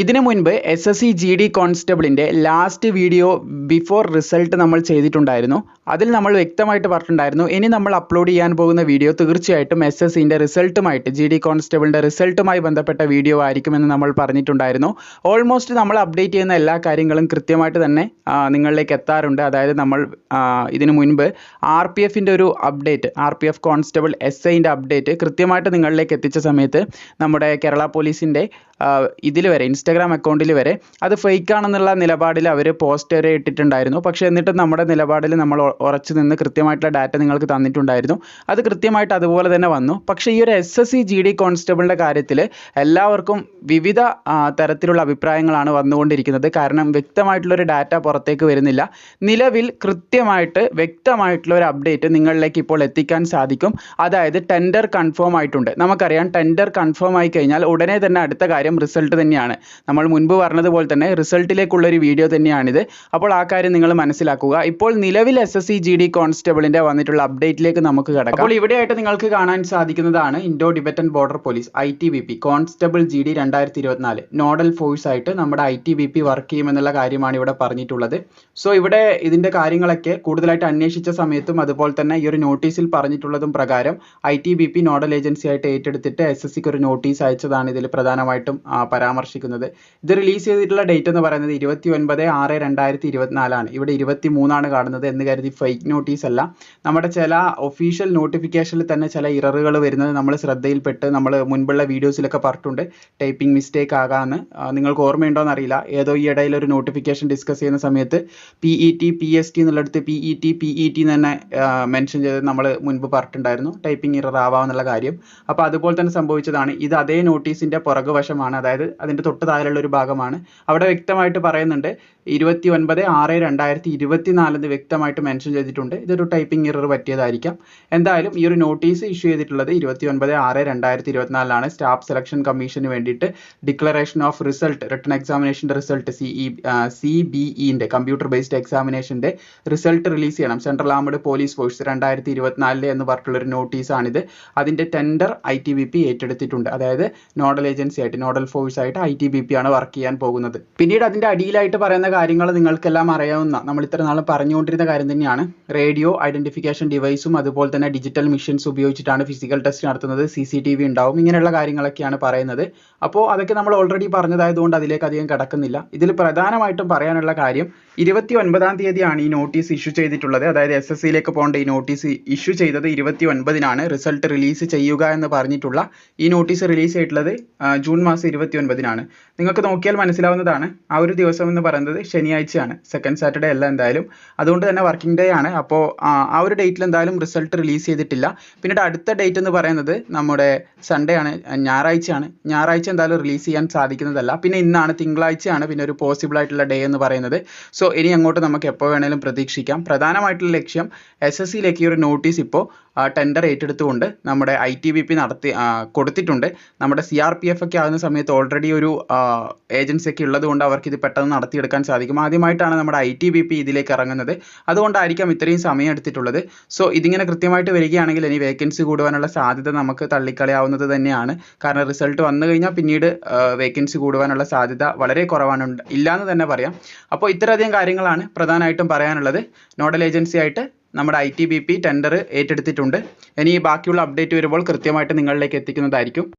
ഇതിനു മുൻപ് S S C G D കോൺസ്റ്റബിളിന്റെ last video before result നമ്മൾ ചെയ്തിട്ടുണ്ടായിരുന്നു. അതിൽ നമ്മൾ വ്യക്തമായിട്ട് പറഞ്ഞിട്ടുണ്ടായിരുന്നു. ഇനി നമ്മൾ അപ്ലോഡ് ചെയ്യാൻ പോകുന്ന വീഡിയോ തീർച്ചയായിട്ടും എസ് എസ് സിന്റെ റിസൾട്ടുമായിട്ട് ജി ഡി കോൺസ്റ്റബിളിന്റെ റിസൾട്ടുമായി ബന്ധപ്പെട്ട വീഡിയോ ആയിരിക്കുമെന്ന് നമ്മൾ പറഞ്ഞിട്ടുണ്ടായിരുന്നു. ഓൾമോസ്റ്റ് നമ്മൾ അപ്ഡേറ്റ് ചെയ്യുന്ന എല്ലാ കാര്യങ്ങളും കൃത്യമായിട്ട് തന്നെ നിങ്ങളിലേക്ക് എത്താറുണ്ട്. അതായത് നമ്മൾ ഇതിനു മുൻപ് ആർ പി എഫിന്റെ ഒരു update R P F constable S ഐന്റെ അപ്ഡേറ്റ് കൃത്യമായിട്ട് നിങ്ങളിലേക്ക് എത്തിച്ച സമയത്ത് നമ്മുടെ കേരള പോലീസിന്റെ ഇതിൽ വരെ ഇൻസ്റ്റാഗ്രാം അക്കൗണ്ടിൽ വരെ അത് ഫേക്ക് ആണെന്നുള്ള നിലപാടിൽ അവർ പോസ്റ്റ് വരെ ഇട്ടിട്ടുണ്ടായിരുന്നു. പക്ഷേ എന്നിട്ട് നമ്മുടെ നിലപാടിൽ നമ്മൾ ഉറച്ചു നിന്ന് കൃത്യമായിട്ടുള്ള ഡാറ്റ നിങ്ങൾക്ക് തന്നിട്ടുണ്ടായിരുന്നു. അത് കൃത്യമായിട്ട് അതുപോലെ തന്നെ വന്നു. പക്ഷേ ഈ ഒരു S S C G D കോൺസ്റ്റബിളിന്റെ കാര്യത്തിൽ എല്ലാവർക്കും വിവിധ തരത്തിലുള്ള അഭിപ്രായങ്ങളാണ് വന്നുകൊണ്ടിരിക്കുന്നത്. കാരണം വ്യക്തമായിട്ടുള്ളൊരു ഡാറ്റ പുറത്തേക്ക് വരുന്നില്ല. നിലവിൽ കൃത്യമായിട്ട് വ്യക്തമായിട്ടുള്ള ഒരു അപ്ഡേറ്റ് നിങ്ങളിലേക്ക് ഇപ്പോൾ എത്തിക്കാൻ സാധിക്കും. അതായത് ടെൻഡർ കൺഫേം ആയിട്ടുണ്ട്. നമുക്കറിയാം ടെൻഡർ കൺഫേം ആയി കഴിഞ്ഞാൽ ഉടനെ തന്നെ അടുത്ത കാര്യം റിസൾട്ട് തന്നെയാണ്. നമ്മൾ മുൻപ് പറഞ്ഞതുപോലെ തന്നെ റിസൾട്ടിലേക്കുള്ള ഒരു വീഡിയോ തന്നെയാണിത്. അപ്പോൾ ആ കാര്യം നിങ്ങൾ മനസ്സിലാക്കുക. ഇപ്പോൾ നിലവിൽ S S C G D കോൺസ്റ്റബിളിന്റെ വന്നിട്ടുള്ള അപ്ഡേറ്റിലേക്ക് നമുക്ക് കിടക്കാം. അപ്പോൾ ഇവിടെയായിട്ട് നിങ്ങൾക്ക് കാണാൻ സാധിക്കുന്നതാണ് Indo Tibetan border police I T B P constable G D രണ്ടായിരത്തി ഇരുപത്തിനാല് നോഡൽ ഫോഴ്സ് ആയിട്ട് നമ്മുടെ I T B P work ചെയ്യുമെന്നുള്ള കാര്യമാണ് ഇവിടെ പറഞ്ഞിട്ടുള്ളത്. സോ ഇവിടെ ഇതിന്റെ കാര്യങ്ങളൊക്കെ കൂടുതലായിട്ട് അന്വേഷിച്ച സമയത്തും അതുപോലെ തന്നെ ഈ ഒരു നോട്ടീസിൽ പറഞ്ഞിട്ടുള്ളതും പ്രകാരം I T B P nodal agency ആയിട്ട് ഏറ്റെടുത്തിട്ട് എസ് എസ് സിക്ക് ഒരു നോട്ടീസ് അയച്ചതാണ് ഇതിൽ പ്രധാനമായിട്ടും പരാമർശിക്കുന്നത്. ഇത് റിലീസ് ചെയ്തിട്ടുള്ള ഡേറ്റ് എന്ന് പറയുന്നത് ഇരുപത്തി ഒൻപത് ആറ് രണ്ടായിരത്തി ഇരുപത്തിനാലാണ് ഇവിടെ ഇരുപത്തി മൂന്നാണ് കാണുന്നത് എന്ന് കരുതി ഫേക്ക് നോട്ടീസ് അല്ല. നമ്മുടെ ചില ഒഫീഷ്യൽ നോട്ടിഫിക്കേഷനിൽ തന്നെ ചില ഇററുകൾ വരുന്നത് നമ്മൾ ശ്രദ്ധയിൽപ്പെട്ട് നമ്മൾ മുൻപുള്ള വീഡിയോസിലൊക്കെ പറഞ്ഞിട്ടുണ്ട്. ടൈപ്പിംഗ് മിസ്റ്റേക്ക് ആകാമെന്ന് നിങ്ങൾക്ക് ഓർമ്മയുണ്ടോയെന്ന് അറിയില്ല. ഏതോ ഈ ഇടയിൽ ഒരു നോട്ടിഫിക്കേഷൻ ഡിസ്കസ് ചെയ്യുന്ന സമയത്ത് P E T P S T എന്നുള്ളിടത്ത് P E T P E T തന്നെ മെൻഷൻ ചെയ്ത് നമ്മൾ മുൻപ് പറഞ്ഞിട്ടുണ്ടായിരുന്നു. ടൈപ്പിംഗ് ഇറർ ആവാമെന്നുള്ള കാര്യം. അപ്പോൾ അതുപോലെ തന്നെ സംഭവിച്ചതാണ്. ഇത് അതേ നോട്ടീസിന്റെ പുറകുവശമാണ്. അതായത് അതിന്റെ തൊട്ട് താഴെയുള്ള ഒരു ഭാഗമാണ്. അവിടെ വ്യക്തമായിട്ട് പറയുന്നുണ്ട് ഇരുപത്തി ഒൻപത് ആറ് രണ്ടായിരത്തി ഇരുപത്തി നാലെന്ന് വ്യക്തമായിട്ട് മെൻഷൻ ചെയ്തിട്ടുണ്ട്. ഇതൊരു ടൈപ്പിംഗ് എറർ പറ്റിയതായിരിക്കാം. എന്തായാലും ഈ ഒരു നോട്ടീസ് ഇഷ്യൂ ചെയ്തിട്ടുള്ളത് ഇരുപത്തി ഒൻപത് ആറ് രണ്ടായിരത്തി ഇരുപത്തിനാലിലാണ് സ്റ്റാഫ് സെലക്ഷൻ കമ്മീഷന് വേണ്ടിയിട്ട് declaration of result written എക്സാമിനേഷന്റെ result C E C B ഇന്റെ കമ്പ്യൂട്ടർ ബേസ്ഡ് എക്സാമിനേഷന്റെ റിസൾട്ട് റിലീസ് ചെയ്യണം. സെൻട്രൽ ആർമഡ് പോലീസ് ഫോഴ്സ് രണ്ടായിരത്തി ഇരുപത്തിനാലിൽ എന്ന് പറഞ്ഞിട്ടുള്ളൊരു നോട്ടീസാണിത് അതിന്റെ tender I T B P ഏറ്റെടുത്തിട്ടുണ്ട്. അതായത് നോഡൽ ഏജൻസി ആയിട്ട് നോഡൽ ഫോഴ്സ് ആയിട്ട് ഐ ടി ബി പി ആണ് വർക്ക് ചെയ്യാൻ പോകുന്നത്. പിന്നീട് അതിന്റെ അടിയിലായിട്ട് പറയുന്ന കാര്യങ്ങൾ നിങ്ങൾക്കെല്ലാം അറിയാവുന്ന നമ്മൾ ഇത്ര നാളും പറഞ്ഞുകൊണ്ടിരുന്ന കാര്യം തന്നെയാണ്. റേഡിയോ ഐഡന്റിഫിക്കേഷൻ ഡിവൈസും അതുപോലെ തന്നെ ഡിജിറ്റൽ മിഷൻസ് ഉപയോഗിച്ചിട്ടാണ് ഫിസിക്കൽ ടെസ്റ്റ് നടത്തുന്നത്. സി സി ടി വി ഉണ്ടാവും. ഇങ്ങനെയുള്ള കാര്യങ്ങളൊക്കെയാണ് പറയുന്നത്. അപ്പോൾ അതൊക്കെ നമ്മൾ ഓൾറെഡി പറഞ്ഞതായതുകൊണ്ട് അതിലേക്ക് അധികം കിടക്കുന്നില്ല. ഇതിൽ പ്രധാനമായിട്ടും പറയാനുള്ള കാര്യം ഇരുപത്തി ഒൻപതാം തീയതിയാണ് ഈ നോട്ടീസ് ഇഷ്യൂ ചെയ്തിട്ടുള്ളത്. അതായത് എസ് എസ് സിയിലേക്ക് പോകേണ്ട ഈ നോട്ടീസ് ഇഷ്യൂ ചെയ്തത് ഇരുപത്തി ഒൻപതിനാണ് റിസൾട്ട് റിലീസ് ചെയ്യുക എന്ന് പറഞ്ഞിട്ടുള്ള ഈ നോട്ടീസ് റിലീസ് ചെയ്തിട്ടുള്ളത് ജൂൺ മാസം ഇരുപത്തി ഒൻപതിനാണ് നിങ്ങൾക്ക് നോക്കിയാൽ മനസ്സിലാവുന്നതാണ്. ആ ഒരു ദിവസം എന്ന് പറയുന്നത് ശനിയാഴ്ചയാണ്. സെക്കൻഡ് സാറ്റർഡേ അല്ല എന്തായാലും. അതുകൊണ്ട് തന്നെ വർക്കിംഗ് ഡേ ആണ്. അപ്പോൾ ആ ഒരു ഡേറ്റിൽ എന്തായാലും റിസൾട്ട് റിലീസ് ചെയ്തിട്ടില്ല. പിന്നീട് അടുത്ത ഡേറ്റ് എന്ന് പറയുന്നത് നമ്മുടെ സൺഡേ ആണ് ഞായറാഴ്ചയാണ്. ഞായറാഴ്ച എന്തായാലും റിലീസ് ചെയ്യാൻ സാധിക്കുന്നതല്ല. പിന്നെ ഇന്നാണ് തിങ്കളാഴ്ചയാണ്. പിന്നെ ഒരു പോസിബിൾ ആയിട്ടുള്ള ഡേ എന്ന് പറയുന്നത്. സോ ഇനി അങ്ങോട്ട് നമുക്ക് എപ്പോൾ വേണേലും പ്രതീക്ഷിക്കാം. പ്രധാനമായിട്ടുള്ള ലക്ഷ്യം എസ് എസ് സിയിലേക്ക് ഒരു നോട്ടീസ് ഇപ്പോൾ ടെൻഡർ ഏറ്റെടുത്തുകൊണ്ട് നമ്മുടെ ഐ ടി ബി പി നടത്തി കൊടുത്തിട്ടുണ്ട്. നമ്മുടെ സി ആർ പി എഫ് ഒക്കെ ആകുന്ന സമയത്ത് ഓൾറെഡി ഒരു ഏജൻസി ഒക്കെ ഉള്ളതുകൊണ്ട് അവർക്ക് ഇത് പെട്ടെന്ന് നടത്തിയെടുക്കാൻ സാധിക്കും. ആദ്യമായിട്ടാണ് നമ്മുടെ ഐ ടി ബി പി ഇതിലേക്ക് ഇറങ്ങുന്നത്. അതുകൊണ്ടായിരിക്കാം ഇത്രയും സമയം എടുത്തിട്ടുള്ളത്. സോ ഇതിങ്ങനെ കൃത്യമായിട്ട് വരികയാണെങ്കിൽ ഇനി വേക്കൻസി കൂടുവാനുള്ള സാധ്യത നമുക്ക് തള്ളിക്കളയാവുന്നത് തന്നെയാണ്. കാരണം റിസൾട്ട് വന്നു കഴിഞ്ഞാൽ പിന്നീട് വേക്കൻസി കൂടുവാനുള്ള സാധ്യത വളരെ കുറവാണ്. ഇല്ലാന്ന് തന്നെ പറയാം. അപ്പോൾ ഇത്രയധികം കാര്യങ്ങളാണ് പ്രധാനമായിട്ടും പറയാനുള്ളത്. നോഡൽ ഏജൻസി ആയിട്ട് നമ്മുടെ I T B P tender ഏറ്റെടുത്തിട്ടുണ്ട്. ഇനി ബാക്കിയുള്ള അപ്ഡേറ്റ് വരുമ്പോൾ കൃത്യമായിട്ട് നിങ്ങളിലേക്ക് എത്തിക്കുന്നതായിരിക്കും.